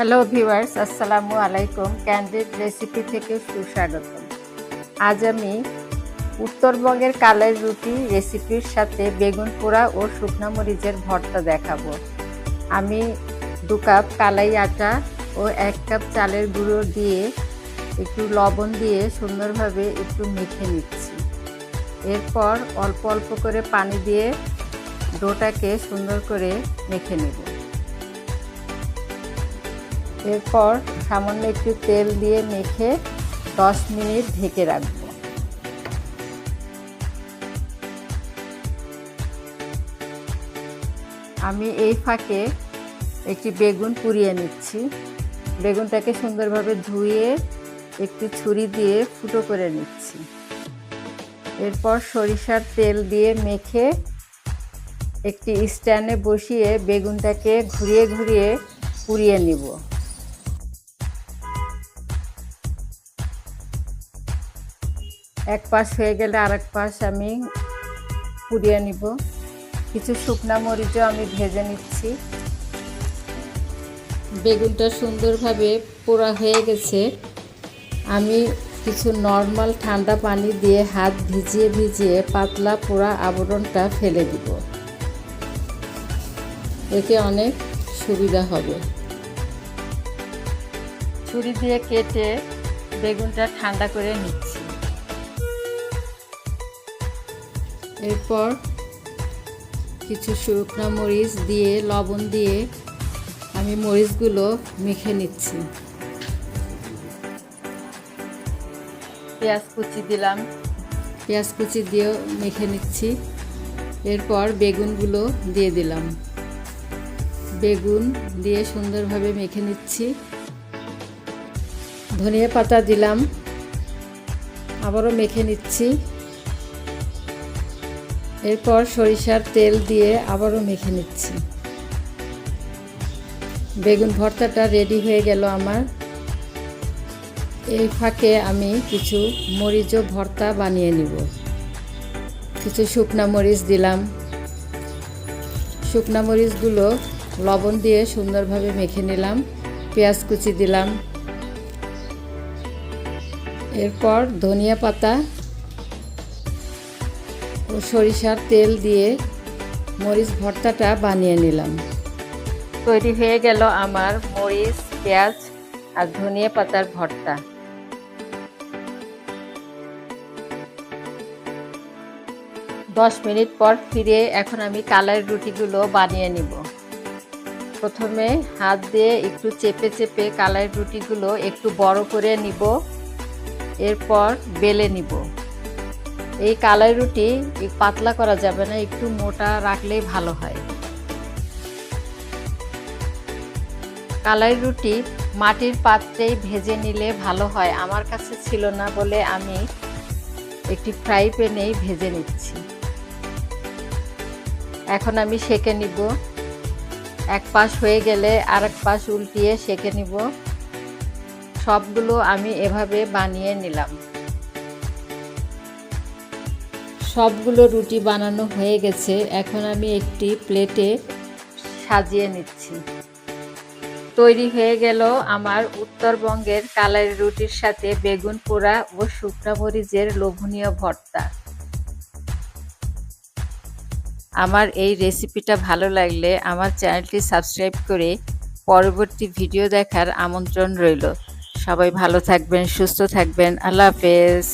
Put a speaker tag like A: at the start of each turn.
A: Hello viewers, আসসালামু আলাইকুম। Candid recipe থেকে সুস্বাগত আজ আমি উত্তরবঙ্গের কালের রুটি রেসিপির সাথে বেগুন পোড়া ও শুকনা মরিচের ভর্তা দেখাবো। আমি দু কাপ কালাই আটা ও এক কাপ চালের গুঁড়ো দিয়ে একটু লবণ দিয়ে সুন্দরভাবে একটু মেখে নিচ্ছি। এরপর অল্প অল্প করে পানি দিয়ে ডোটাকে সুন্দর করে মেখে নেব। এরপর সামান্য একটু তেল দিয়ে মেখে দশ মিনিট ঢেকে রাখব। আমি এই ফাঁকে একটি বেগুন পুড়িয়ে নিচ্ছি। বেগুনটাকে সুন্দরভাবে ধুয়ে একটি ছুরি দিয়ে ফুটো করে নিচ্ছি। এরপর সরিষার তেল দিয়ে মেখে একটি স্ট্যান্ডে বসিয়ে বেগুনটাকে ঘুরিয়ে ঘুরিয়ে পুড়িয়ে নিব। এক পাশ হয়ে গেলে আরেক পাশ আমি পুড়িয়ে নিব। কিছু শুকনা মরিচও আমি ভেজে নিচ্ছি। বেগুনটা সুন্দরভাবে পোড়া হয়ে গেছে। আমি কিছু নর্মাল ঠান্ডা পানি দিয়ে হাত ভিজিয়ে ভিজিয়ে পাতলা পোড়া আবরণটা ফেলে দিব। এতে অনেক সুবিধা হবে। ছুরি দিয়ে কেটে বেগুনটা ঠান্ডা করে নিচ্ছি। এরপর কিছু শুকনো মরিচ দিয়ে লবণ দিয়ে আমি মরিচগুলো মেখে নিচ্ছি। পেঁয়াজ কুচি দিলাম। পেঁয়াজ কুচি দিয়েও মেখে নিচ্ছি। এরপর বেগুনগুলো দিয়ে দিলাম। বেগুন দিয়ে সুন্দরভাবে মেখে নিচ্ছি। ধনিয়া পাতা দিলাম। আবারও মেখে নিচ্ছি। এরপর সরিষার তেল দিয়ে আবারও মেখে নিচ্ছি। বেগুন ভর্তাটা রেডি হয়ে গেল আমার। এই ফাঁকে আমি কিছু মরিচ ও ভর্তা বানিয়ে নিব। কিছু শুকনা মরিচ দিলাম। শুকনা মরিচগুলো লবণ দিয়ে সুন্দরভাবে মেখে নিলাম। পেঁয়াজ কুচি দিলাম। এরপর ধনিয়া পাতা সরিষার তেল দিয়ে মরিচ ভর্তাটা বানিয়ে নিলাম। তৈরি হয়ে গেল আমার মরিচ, পেঁয়াজ আর ধনিয়া পাতার ভর্তা। দশ মিনিট পর ফিরে এখন আমি কালার রুটিগুলো বানিয়ে নিব। প্রথমে হাত দিয়ে একটু চেপে চেপে কালার রুটিগুলো একটু বড় করে নিব। এরপর বেলে নিব। এই কালাই রুটি পাতলা করা যাবে না, একটু মোটা রাখলেই ভালো হয়। কালাই রুটি মাটির পাত্রেই ভেজে নিলে ভালো হয়, আমার কাছে ছিল না বলে আমি একটি ফ্রাই প্যানেই ভেজে নিচ্ছি। এখন আমি সেকে নিব। এক পাশ হয়ে গেলে আর এক পাশ উল্টিয়ে সেকে নিব। সবগুলো আমি এভাবে বানিয়ে নিলাম। সবগুলো রুটি বানানো হয়ে গেছে। এখন আমি একটি প্লেটে সাজিয়ে নিচ্ছি। তৈরি হয়ে গেল আমার উত্তরবঙ্গের কালাই রুটির সাথে বেগুন পোড়া ও শুকনা মরিচের লোভনীয় ভর্তা। আমার এই রেসিপিটা ভালো লাগলে আমার চ্যানেলটি সাবস্ক্রাইব করে পরবর্তী ভিডিও দেখার আমন্ত্রণ রইল। সবাই ভালো থাকবেন, সুস্থ থাকবেন। আল্লাহ হাফেজ।